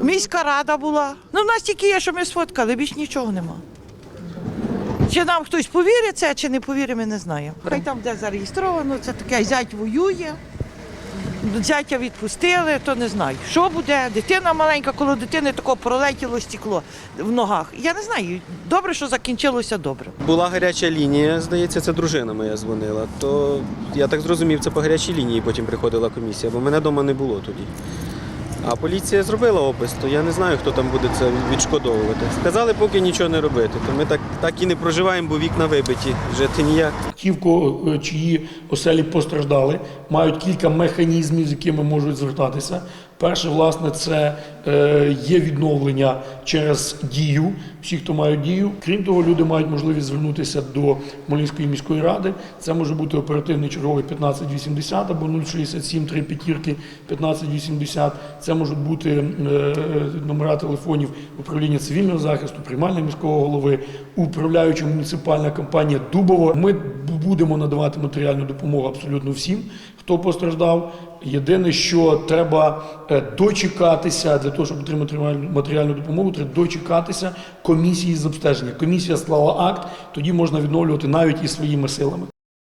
Міська рада була. Ну, в нас тільки є, що ми сфоткали, більш нічого нема. Чи нам хтось повірить це, чи не повірить, ми не знаємо. Хай там де зареєстровано, це таке зять воює. Зятя відпустили, то не знаю. Що буде? Дитина маленька, коло дитини тако пролетіло стекло в ногах. Я не знаю. Добре, що закінчилося добре. Була гаряча лінія, здається, це дружина моя дзвонила. То я так зрозумів, це по гарячій лінії потім приходила комісія, бо мене вдома не було тоді. А поліція зробила опис, то я не знаю, хто там буде це відшкодовувати. Сказали, поки нічого не робити. То ми так, так і не проживаємо, бо вікна вибиті. Жити ніяк. Ті, в кого е, чиї оселі постраждали, мають кілька механізмів, з якими можуть звертатися. Перше, власне, це є відновлення через дію. Всі, хто мають дію. Крім того, люди мають можливість звернутися до Хмельницької міської ради. Це може бути оперативний черговий 1580 або 067 3 п'ятірки 1580. Це можуть бути е, номера телефонів управління цивільного захисту, приймальня міського голови, управляюча муніципальна компанія Дубово. Ми будемо надавати матеріальну допомогу абсолютно всім, хто постраждав. Єдине, що треба е, дочекатися для того, щоб отримати матеріальну- допомогу, треба дочекатися комісії з обстеження. Комісія склала акт, тоді можна відновлювати навіть і своїми силами.